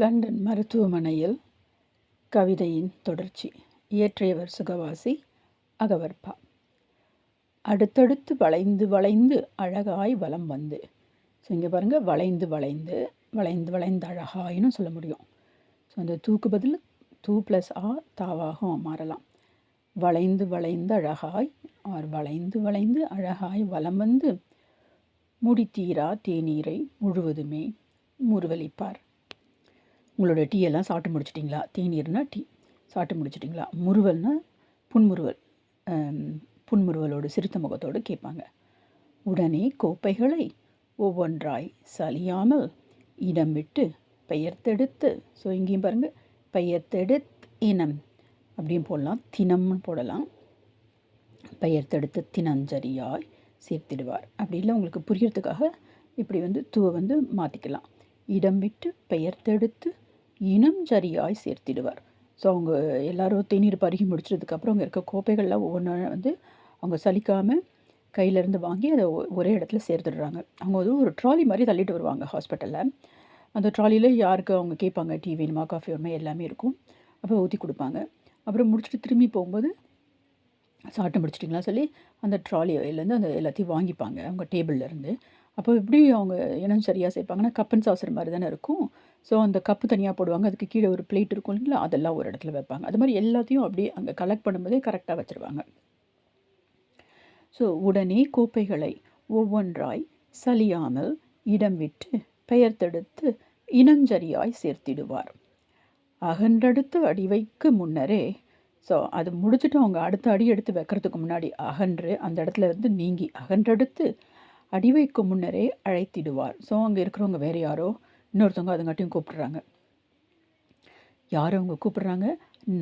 London மருத்துவமனையில் கவிதையின் தொடர்ச்சி. இயற்றியவர் சுகவாசி அகவர்பா அடுத்தடுத்து வளைந்து வளைந்து அழகாய் வலம் வந்து. ஸோ இங்கே பாருங்கள் வளைந்து வளைந்து வளைந்து வளைந்து அழகாயின்னு சொல்ல முடியும். ஸோ அந்த தூக்கு பதில் தூ ப்ளஸ் ஆ தாவாக மாறலாம். வளைந்து வளைந்து அழகாய் ஆர் வளைந்து வளைந்து அழகாய் வலம் வந்து முடித்தீரா தேநீரை முழுவதுமே முறுவலிப்பார். உங்களோட டீ எல்லாம் சாப்பிட்டு முடிச்சிட்டிங்களா? தேநீர்னா டீ. சாப்பிட்டு முடிச்சிட்டிங்களா? முறுவல்னா புன்முறுவல். புன்முறுவலோடு சிறுத்த முகத்தோடு கேட்பாங்க. உடனே கோப்பைகளை ஒவ்வொன்றாய் சலியாமல் இடம் விட்டு பெயர்த்தெடுத்து ஸோ இங்கேயும் பாருங்கள் பெயர்த்தெடுத்து இனம். அப்படின்னு போடலாம் தினம்னு போடலாம். பெயர்த்தெடுத்து தினஞ்சரியாய் சேர்த்திடுவார். அப்படி இல்லை உங்களுக்கு புரியறதுக்காக இப்படி வந்து தூவை வந்து மாற்றிக்கலாம் இடம் விட்டு பெயர்த்தெடுத்து இனம் சரியாய் சேர்த்திடுவார். ஸோ அவங்க எல்லோரும் தேநீர் பருகி முடிச்சதுக்கப்புறம் அங்கே இருக்க கோப்பைகள்லாம் ஒவ்வொன்றா வந்து அவங்க சலிக்காமல் கையிலேருந்து வாங்கி அதை ஒரே இடத்துல சேர்த்துடுறாங்க. அவங்க வந்து ஒரு ட்ராலி மாதிரி தள்ளிட்டு வருவாங்க ஹாஸ்பிட்டலில். அந்த ட்ராலியில் யாருக்கு அவங்க கேட்பாங்க டீ வேணுமா காஃபி வேணுமா எல்லாமே இருக்கும். அப்போ ஊற்றி கொடுப்பாங்க. அப்புறம் முடிச்சுட்டு திரும்பி போகும்போது சாப்பிட்டு முடிச்சிட்டிங்களா சொல்லி அந்த ட்ராலியிலேருந்து அந்த எல்லாத்தையும் வாங்கிப்பாங்க. அவங்க டேபிள்லேருந்து அப்போ எப்படி அவங்க இனம் சரியாக சேர்ப்பாங்கன்னா கப்பன் சாசர் மாதிரி தானே இருக்கும். ஸோ அந்த கப்பு தனியாக போடுவாங்க. அதுக்கு கீழே ஒரு பிளேட் இருக்கும் இல்லைங்களா? அதெல்லாம் ஒரு இடத்துல வைப்பாங்க. அது மாதிரி எல்லாத்தையும் அப்படியே அங்கே கலெக்ட் பண்ணும்போதே கரெக்டாக வச்சுருவாங்க. ஸோ உடனே கோப்பைகளை ஒவ்வொன்றாய் சலியாமல் இடம் விட்டு பெயர்த்தெடுத்து இனஞ்சரியாய் சேர்த்திடுவார். அகன்றடுத்து அடிவைக்கு முன்னரே ஸோ அது முடிச்சுட்டு அவங்க அடுத்த அடி எடுத்து வைக்கிறதுக்கு முன்னாடி அகன்று அந்த இடத்துல இருந்து நீங்கி அகன்றெடுத்து அடி வைக்கும் முன்னரே அழைத்திடுவார். ஸோ அங்கே இருக்கிறவங்க வேறு யாரோ? இன்னொருத்தவங்க அதுங்காட்டியும் கூப்பிட்றாங்க. யார் அவங்க கூப்பிட்றாங்க?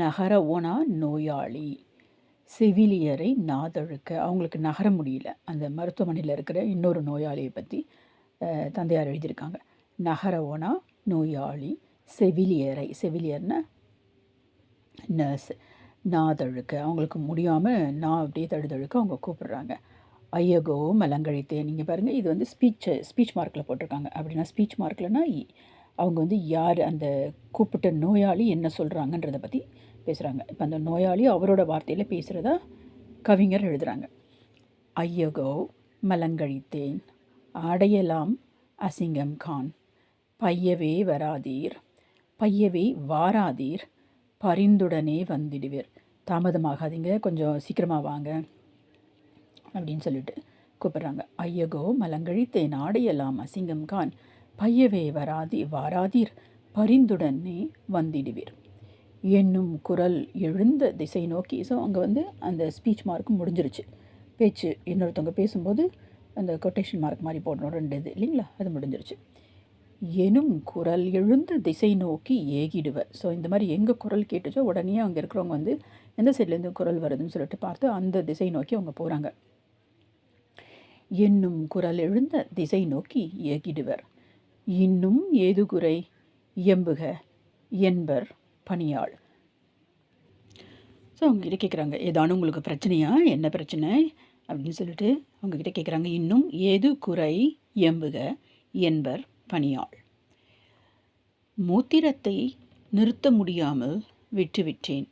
நகர ஓனா நோயாளி. செவிலியரை நாதழுக்க. அவங்களுக்கு நகர முடியல. அந்த மருத்துவமனையில் இருக்கிற இன்னொரு நோயாளியை பற்றி தந்தையார் எழுதியிருக்காங்க. நகர ஓனா நோயாளி செவிலியரை. செவிலியர்னா நர்ஸ் நாதழுக்க. அவங்களுக்கு முடியாமல் நான் அப்படியே தழுதழுக்க அவங்க கூப்பிட்றாங்க. ஐயகோ மலங்கழித்தேன் நீங்கள் பாருங்கள் இது வந்து ஸ்பீச் ஸ்பீச் மார்க்கில் போட்டிருக்காங்க. அப்படின்னா ஸ்பீச் மார்க்லனா அவங்க வந்து யார் அந்த கூப்பிட்ட நோயாளி என்ன சொல்கிறாங்கன்றதை பற்றி பேசுகிறாங்க இப்போ அந்த நோயாளி அவரோட வார்த்தையில் பேசுகிறதா கவிஞர் எழுதுகிறாங்க ஐயகோ மலங்கழித்தேன் அடையலாம் அசிங்கம் கான் பையவே வராதீர். பையவே வாராதீர். பரிந்துடனே வந்துடுவீர். தாமதமாகாதீங்க கொஞ்சம் சீக்கிரமாக வாங்க. அப்படின்னு சொல்லிட்டு கூப்பிட்றாங்க. ஐயகோ மலங்கழித்தேன் ஆடையெல்லாம் அசிங்கம் கான் பையவே வராதி வாராதீர். பரிந்துடனே வந்திடுவீர். என்னும் குரல் எழுந்த திசை நோக்கி ஸோ அங்கே வந்து அந்த ஸ்பீச் மார்க் முடிஞ்சிருச்சு. பேச்சு இன்னொருத்தவங்க பேசும்போது அந்த கொட்டேஷன் மார்க் மாதிரி போடணும் ரெண்டு இது இல்லைங்களா? அது முடிஞ்சிருச்சு. எனும் குரல் எழுந்த திசை நோக்கி ஏகிடுவர் ஸோ இந்த மாதிரி எங்கே குரல் கேட்டுச்சோ உடனே அங்கே இருக்கிறவங்க வந்து எந்த சைட்லேருந்து குரல் வருதுன்னு சொல்லிட்டு பார்த்து அந்த திசை நோக்கி அவங்க போகிறாங்க என்னும் குரல் எழுந்த திசை நோக்கி ஏகிடுவர். இன்னும் ஏது குறை? எம்புக என்பர் பணியாள். ஸோ அவங்ககிட்ட கேட்குறாங்க ஏதானும் உங்களுக்கு பிரச்சனையா? என்ன பிரச்சனை? அப்படின்னு சொல்லிட்டு அவங்கக்கிட்ட கேட்குறாங்க இன்னும் ஏது குறை? எம்புக என்பர் பணியாள். மூத்திரத்தை நிறுத்த முடியாமல் விட்டுவிட்டேன்.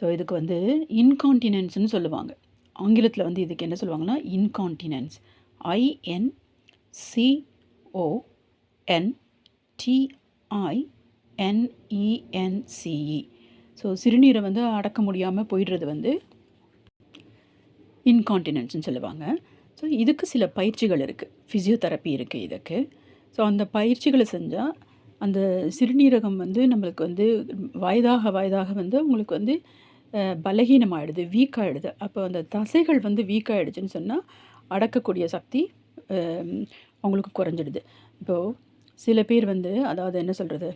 ஸோ இதுக்கு வந்து இன்கான்டினன்ஸ்னு சொல்லுவாங்க. ஆங்கிலத்தில் வந்து இதுக்கு என்ன சொல்லுவாங்கன்னா incontinence I N C O N T I N E N C E so சிறுநீரை வந்து அடக்க முடியாமல் போயிடுறது வந்து இன்கான்டினன்ஸ்னு சொல்லுவாங்க. ஸோ இதுக்கு சில பயிற்சிகள் இருக்குது ஃபிசியோதெரப்பி இருக்குது இதுக்கு. ஸோ அந்த பயிற்சிகளை செஞ்சால் அந்த சிறுநீரகம் வந்து நம்மளுக்கு வந்து வயதாக வயதாக வந்து உங்களுக்கு வந்து பலகீனமாகிடுது வீக் ஆகிடுது அப்போ அந்த தசைகள் வந்து வீக் ஆகிடுச்சுன்னு சொன்னால் அடக்கக்கூடிய சக்தி அவங்களுக்கு குறைஞ்சிடுது. இப்போது சில பேர் வந்து அதாவது என்ன சொல்கிறது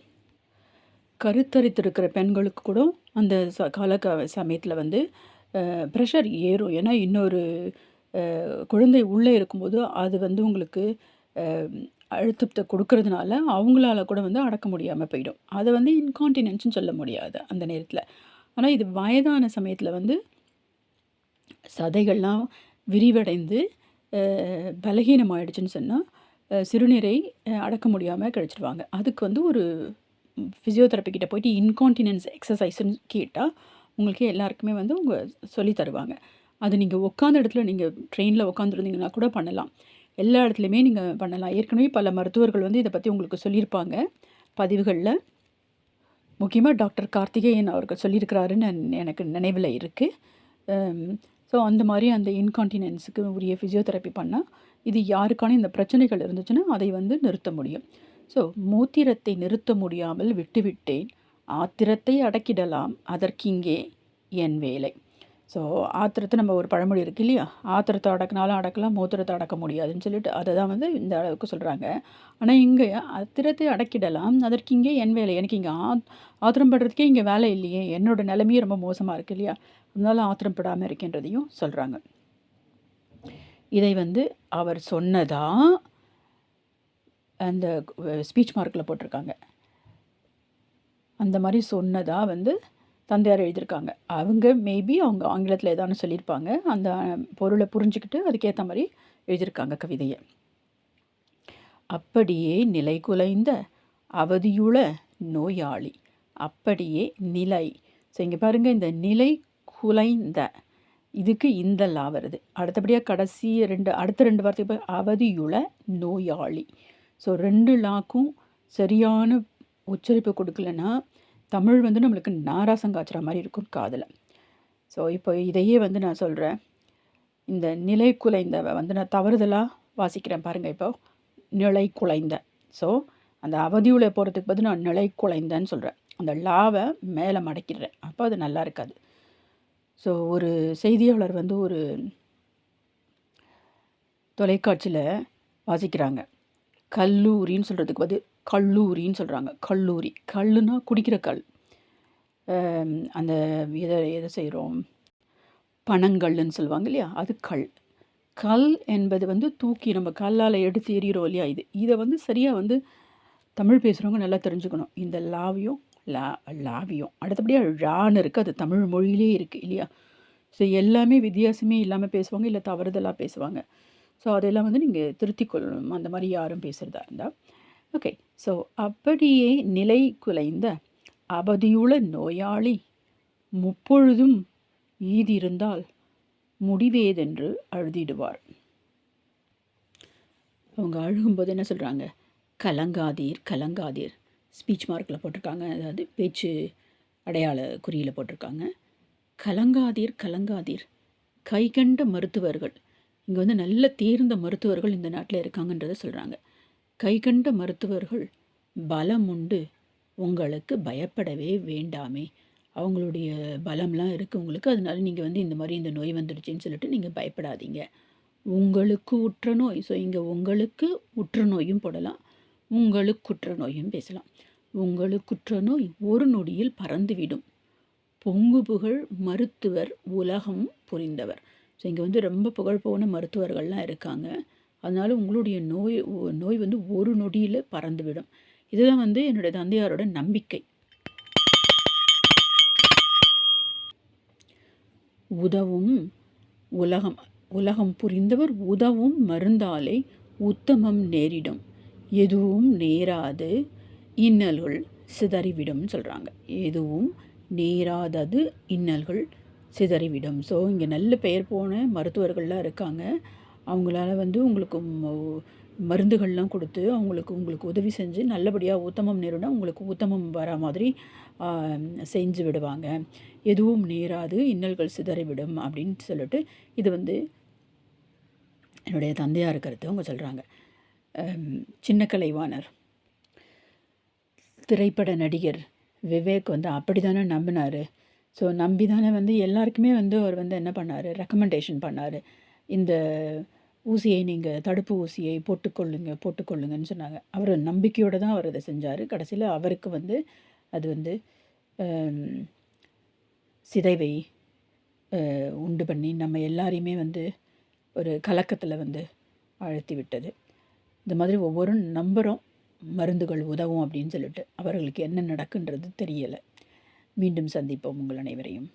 கருத்தரித்திருக்கிற பெண்களுக்கு கூட அந்த ச கால சமயத்தில் வந்து ப்ரெஷர் ஏறும். ஏன்னா இன்னொரு குழந்தை உள்ளே இருக்கும்போது அது வந்து உங்களுக்கு அழுத்தத்தை கொடுக்கறதுனால அவங்களால கூட வந்து அடக்க முடியாமல் போயிடும். அதை வந்து இன்கான்டினன்ஸ்னு சொல்ல முடியாது அந்த நேரத்தில். ஆனால் இது வயதான சமயத்தில் வந்து சதைகள்லாம் விரிவடைந்து பலகீனம் ஆயிடுச்சுன்னு சொன்னால் சிறுநீரை அடக்க முடியாமல் கிடச்சிடுவாங்க அதுக்கு வந்து ஒரு ஃபிசியோதெரப்பி கிட்ட போயிட்டு இன்கான்டினன்ஸ் எக்ஸசைஸ்ன்னு கேட்டால் உங்களுக்கு எல்லாருக்குமே வந்து அவங்க சொல்லி தருவாங்க. அது நீங்கள் உட்காந்த இடத்துல நீங்கள் ட்ரெயினில் உட்காந்துருந்தீங்கன்னா கூட பண்ணலாம். எல்லா இடத்துலையுமே நீங்கள் பண்ணலாம். ஏற்கனவே பல மருத்துவர்கள் வந்து இதை பற்றி உங்களுக்கு சொல்லியிருப்பாங்க. பதிவுகளில். முக்கியமாக டாக்டர் கார்த்திகேயன் அவர்கள் சொல்லியிருக்கிறாருன்னு எனக்கு நினைவில் இருக்குது ஸோ அந்த மாதிரி அந்த இன்கான்டினன்ஸுக்கு உரிய ஃபிசியோதெரப்பி பண்ணால் இது யாருக்கான இந்த பிரச்சனைகள் இருந்துச்சுன்னா அதை வந்து நிறுத்த முடியும். ஸோ மூத்திரத்தை நிறுத்த முடியாமல் விட்டுவிட்டேன். ஆத்திரத்தை அடக்கிடலாம். அதற்கிங்கே என் வேலை. ஸோ ஆத்திரத்தை நம்ம ஒரு பழமொழி இருக்குது இல்லையா? ஆத்திரத்தை அடக்கினாலும் அடக்கலாம் மூத்திரத்தை அடக்க முடியாதுன்னு சொல்லிட்டு அதை தான் வந்து இந்த அளவுக்கு சொல்கிறாங்க ஆனால் இங்கே ஆத்திரத்தை அடக்கிடலாம். அதற்கு இங்கே என் வேலை. எனக்கு இங்கே ஆ ஆத்திரம் படுறதுக்கே இங்கே வேலை இல்லையே. என்னோடய நிலைமையே ரொம்ப மோசமாக இருக்குது இல்லையா? அதனால ஆத்திரம் படாமல் இருக்கின்றதையும் சொல்கிறாங்க இதை வந்து அவர் சொன்னதா? அந்த ஸ்பீச் மார்க்கில் போட்டிருக்காங்க. அந்த மாதிரி சொன்னதாக வந்து தந்தையார் எழுதியிருக்காங்க. அவங்க மேபி அவங்க ஆங்கிலத்தில் ஏதானு சொல்லியிருப்பாங்க. அந்த பொருளை புரிஞ்சுக்கிட்டு அதுக்கேற்ற மாதிரி எழுதியிருக்காங்க கவிதையை. அப்படியே நிலை குலைந்த அவதியுள நோயாளி. அப்படியே நிலை. ஸோ இங்கே பாருங்கள் இந்த நிலை குலைந்த இதுக்கு இந்த லா வருது அடுத்தபடியாக கடைசி ரெண்டு அடுத்த ரெண்டு வார்த்தைக்கு அவதியுள நோயாளி. ஸோ ரெண்டு லாக்கும் சரியான உச்சரிப்பு கொடுக்கலன்னா தமிழ் வந்து நம்மளுக்கு நாராசம் காய்ச்சுற மாதிரி இருக்கும் காதில். ஸோ இப்போ இதையே வந்து நான் சொல்கிறேன் இந்த நிலை குலைந்த வந்து நான் தவறுதலாக வாசிக்கிறேன் பாருங்கள் இப்போ. நிலை குலைந்த. ஸோ அந்த அவதியுள்ள போகிறதுக்கு பதில் நான் நிலை குலைந்தேன்னு சொல்கிறேன் அந்த லாவை மேலே மடக்கிடுறேன். அப்போ அது நல்லா இருக்காது. ஸோ ஒரு செய்தியாளர் வந்து ஒரு தொலைக்காட்சியில் வாசிக்கிறாங்க. கல்லூரின்னு சொல்கிறதுக்கு பதில் கல்லூரின்னு சொல்கிறாங்க கல்லூரி. கல்லுனா குடிக்கிற கல். அந்த எதை எதை செய்கிறோம் பனங்கல்லுன்னு சொல்லுவாங்க இல்லையா? அது கல். கல் என்பது வந்து தூக்கி நம்ம கல்லால் எடுத்து எறிகிறோம் இல்லையா இது? இதை வந்து சரியாக வந்து தமிழ் பேசுகிறவங்க நல்லா தெரிஞ்சுக்கணும். இந்த லாவியும் லா லாவியம். அடுத்தபடியாக ழான்னு இருக்குது அது தமிழ் மொழியிலே இருக்குது இல்லையா? ஸோ எல்லாமே வித்தியாசமே இல்லாமல் பேசுவாங்க இல்லை தவறுதலாக பேசுவாங்க. ஸோ அதெல்லாம் வந்து நீங்கள் திருத்திக் கொள்ளணும். அந்த மாதிரி யாரும் பேசுகிறதா இருந்தால் ஓகே ஸோ அப்படியே நிலை குலைந்த அவதியுள்ள நோயாளி முப்பொழுதும் ஈதிருந்தால் முடிவேதென்று அழுதிடுவார். அவங்க அழுகும்போது என்ன சொல்கிறாங்க கலங்காதீர் கலங்காதீர். ஸ்பீச் மார்க்கில் போட்டிருக்காங்க. அதாவது பேச்சு அடையாள குறியில் போட்டிருக்காங்க. கலங்காதீர் கலங்காதீர். கைகண்ட மருத்துவர்கள் இங்கே வந்து நல்ல தேர்ந்த மருத்துவர்கள் இந்த நாட்டில் இருக்காங்கன்றதை சொல்கிறாங்க கைகண்ட மருத்துவர்கள் பலம் உண்டு. உங்களுக்கு பயப்படவே வேண்டாமே. அவங்களுடைய பலம்லாம் இருக்குது உங்களுக்கு. அதனால நீங்கள் வந்து இந்த மாதிரி இந்த நோய் வந்துடுச்சின்னு சொல்லிட்டு நீங்கள் பயப்படாதீங்க. உங்களுக்கு உற்ற நோய். ஸோ இங்கே உங்களுக்கு உற்ற நோயும் போடலாம். உங்களுக்குற்ற நோயும் பேசலாம். உங்களுக்குற்ற நோய் ஒரு நொடியில் பறந்துவிடும். பொங்கு புகழ் மருத்துவர் உலகம் புரிந்தவர். ஸோ இங்கே வந்து ரொம்ப புகழ் போன மருத்துவர்கள்லாம் இருக்காங்க. அதனால் உங்களுடைய நோய் நோய் வந்து ஒரு நொடியில் பறந்துவிடும். இதுதான் வந்து என்னுடைய தந்தையாரோட நம்பிக்கை. உதவும் உலகம் உலகம் புரிந்தவர் உதவும் மருந்தாலே உத்தமம் நேரிடும். எதுவும் நேராது இன்னல்கள் சிதறிவிடும் சொல்கிறாங்க எதுவும் நேராதது இன்னல்கள் சிதறிவிடும். ஸோ இங்கே நல்ல பெயர் போன மருத்துவர்கள்லாம் இருக்காங்க. அவங்களால வந்து உங்களுக்கு மருந்துகள்லாம் கொடுத்து அவங்களுக்கு உங்களுக்கு உதவி செஞ்சு நல்லபடியாக உத்தமம் நேருனா உங்களுக்கு உத்தமம் வர மாதிரி செஞ்சு விடுவாங்க. எதுவும் நேராது இன்னல்கள் சிதறிவிடும் அப்படின்னு சொல்லிட்டு இது வந்து என்னுடைய தந்தையாக இருக்கிறது அவங்க சொல்கிறாங்க சின்ன கலைவாணர் திரைப்பட நடிகர் விவேக் வந்து அப்படி தானே நம்பினார். ஸோ நம்பி தானே வந்து எல்லாருக்குமே வந்து அவர் வந்து என்ன பண்ணார்? ரெக்கமெண்டேஷன் பண்ணார். இந்த ஊசியை நீங்கள் தடுப்பு ஊசியை போட்டுக்கொள்ளுங்க போட்டுக்கொள்ளுங்கன்னு சொன்னாங்க. அவர் நம்பிக்கையோடு தான் அவர் அதை செஞ்சார். கடைசியில் அவருக்கு வந்து அது வந்து சிதைவை உண்டு பண்ணி நம்ம எல்லாரையுமே வந்து ஒரு கலக்கத்தில் வந்து அழுத்தி விட்டது. இந்த மாதிரி ஒவ்வொரு நம்பரும் மருந்துகள் உதவும் அப்படின்னு சொல்லிட்டு அவர்களுக்கு என்ன நடக்குன்றது தெரியலை. மீண்டும் சந்திப்போம் உங்கள் அனைவரையும்.